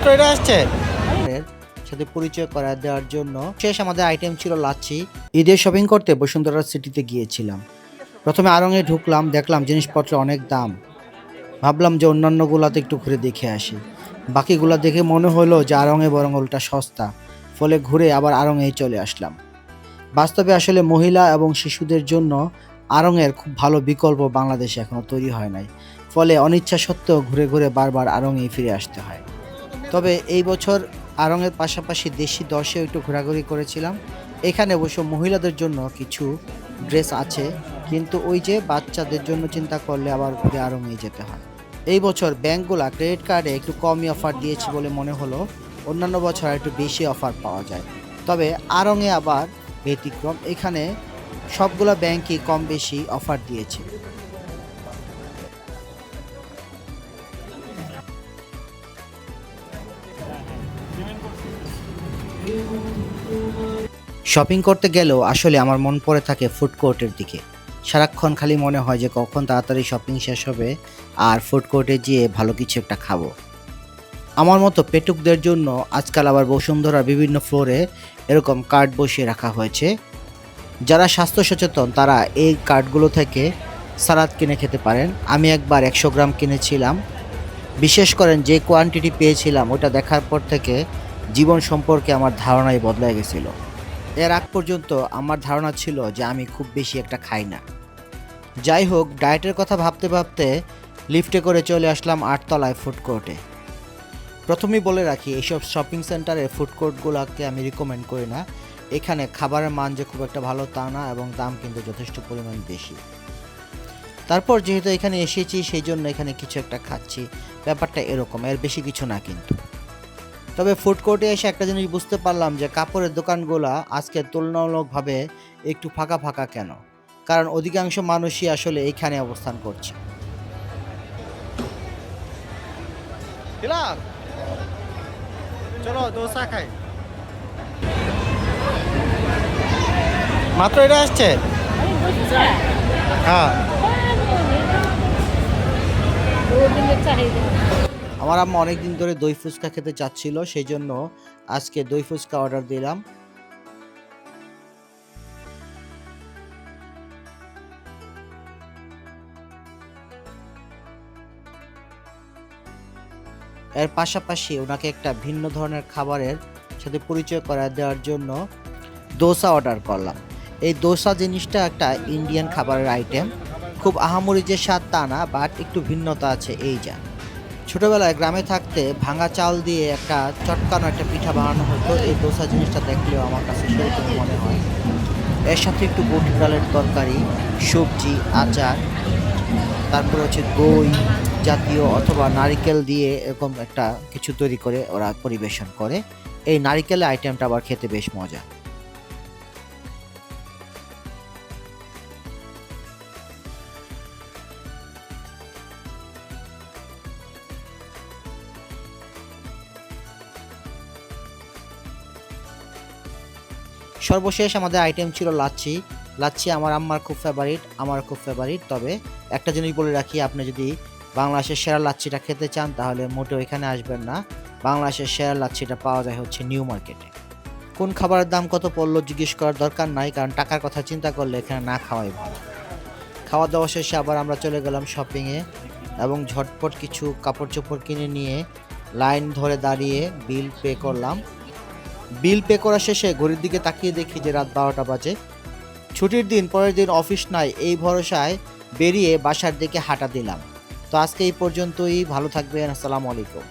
এটা সাথে পরিচয় করা দেওয়ার জন্য শেষ আমাদের আইটেম ছিল লাচ্ছি। ঈদের শপিং করতে বসুন্ধরা সিটিতে গিয়েছিলাম। প্রথমে আরঙে ঢুকলাম, দেখলাম জিনিসপত্র অনেক দাম। ভাবলাম যে অন্যান্যগুলাতে একটু ঘুরে দেখে আসি। বাকিগুলা দেখে মনে হলো যে আরঙে বরং ওটা সস্তা। ফলে ঘুরে আবার আরঙেই চলে আসলাম। বাস্তবে আসলে মহিলা এবং শিশুদের জন্য আড়ংয়ের খুব ভালো বিকল্প বাংলাদেশে এখনও তৈরি হয় নাই। ফলে অনিচ্ছা সত্ত্বেও ঘুরে ঘুরে বারবার আড়ংয়েই ফিরে আসতে হয়। তবে এই বছর আড়ংয়ের পাশাপাশি দেশি দশেও একটু ঘোরাঘুরি করেছিলাম। এখানে অবশ্য মহিলাদের জন্য কিছু ড্রেস আছে, কিন্তু ওই যে বাচ্চাদের জন্য চিন্তা করলে আবার ঘুরে আড়ংয়েই যেতে হয়। এই বছর ব্যাংকগুলা ক্রেডিট কার্ডে একটু কমই অফার দিয়েছে বলে মনে হলো। অন্যান্য বছর একটু বেশি অফার পাওয়া যায়। তবে আড়ংয়ে আবার ব্যতিক্রম। এখানে সবগুলো ব্যাংকই কম বেশি অফার দিয়েছে। শপিং করতে গেলেও আসলে আমার মন পড়ে থাকে ফুড কোর্টের দিকে। সারাক্ষণ খালি মনে হয় যে কখন তাড়াতাড়ি শপিং শেষ হবে আর ফুড কোর্টে গিয়ে ভালো কিছু একটা খাব। আমার মতো পেটুকদের জন্য আজকাল আবার বসুন্ধরা বিভিন্ন ফ্লোরে এরকম কার্ড বসিয়ে রাখা হয়েছে। যারা স্বাস্থ্য সচেতন, তারা এই কার্ডগুলো থেকে সালাদ কিনে খেতে পারেন। আমি একবার একশো গ্রাম কিনেছিলাম। বিশেষ করেন যে কোয়ান্টিটি পেয়েছিলাম, ওটা দেখার পর থেকে জীবন সম্পর্কে আমার ধারণাই বদলে গেছিল। এর আগ পর্যন্ত আমার ধারণা ছিল যে আমি খুব বেশি একটা খাই না। যাই হোক, ডায়েটের কথা ভাবতে ভাবতে লিফটে করে চলে আসলাম আটতলায় ফুড কোর্টে। প্রথমেই বলে রাখি, এইসব শপিং সেন্টারের ফুড কোর্টগুলোকে আমি রিকমেন্ড করি না। এখানে খাবারের মান যে খুব একটা ভালো তা না এবং দাম কিন্তু যথেষ্ট পরিমাণ বেশি। তারপর যেহেতু এখানে এসেছি, সেই জন্য এখানে কিছু একটা খাচ্ছি। ব্যাপারটা এরকম, এর বেশি কিছু না কিন্তু। তবে ফুড কোর্টে এসে একটা জিনিস বুঝতে পারলাম যে কাপড়ের দোকানগুলো আজকে তুলনামূলকভাবে একটু ফাঁকা ফাঁকা কেন? কারণ অধিকাংশ মানুষই আসলে এইখানে অবস্থান করছে। চলো দোসা খাই। মাত্র এটা আসছে? হ্যাঁ। আমার আম্মা অনেক দিন ধরে দই ফুচকা খেতে চাচ্ছিল, সেই জন্য আজকে দই ফুচকা অর্ডার দিলাম। এর পাশাপাশি ওনাকে একটা ভিন্ন ধরনের খাবারের সাথে পরিচয় করা দেওয়ার জন্য দোসা অর্ডার করলাম। এই দোসা জিনিসটা একটা ইন্ডিয়ান খাবারের আইটেম খুব আহামরি যে স্বাদ তা না বাট একটু ভিন্নতা আছে, এই যা। ছোটবেলায় গ্রামে থাকতে ভাঙা চাল দিয়ে একটা চটকানো একটা পিঠা বানানো হতো, এই দোসা জিনিসটা দেখলেও আমার কাছে সেরকম মনে হয়। এর সাথে একটু বটি ডালের তরকারি, সবজি, আচার, তারপরে হচ্ছে দই জাতীয় অথবা নারিকেল দিয়ে এরকম একটা কিছু তৈরি করে ওরা পরিবেশন করে। এই নারিকেলের আইটেমটা আবার খেতে বেশ মজা। সর্বশেষ আমাদের আইটেম ছিল লাচ্ছি। লাচ্ছি আমার আম্মার খুব ফেভারিট আমার খুব ফেভারিট তবে একটা জিনিস বলে রাখি, আপনি যদি বাংলাদেশের সেরা লাচ্ছিটা খেতে চান, তাহলে মোটেও এখানে আসবেন না। বাংলাদেশের সেরা লাচ্ছিটা পাওয়া যায় হচ্ছে নিউ মার্কেটে। কোন খাবারের দাম কত পড়ল জিজ্ঞেস করার দরকার নাই, কারণ টাকার কথা চিন্তা করলে এখানে না খাওয়াই ভালো। খাওয়া দাওয়া শেষে আবার আমরা চলে গেলাম শপিংয়ে এবং ঝটপট কিছু কাপড় চোপড় কিনে নিয়ে লাইন ধরে দাঁড়িয়ে বিল পে করলাম। বিল পে করা শেষে ঘড়ির দিকে তাকিয়ে দেখি যে রাত বারোটা বাজে। ছুটির দিন, পরের দিন অফিস নাই, এই ভরসায় বেরিয়ে বাসার দিকে হাঁটা দিলাম। তো আজকে এই পর্যন্তই, ভালো থাকবেন, আসসালামু আলাইকুম।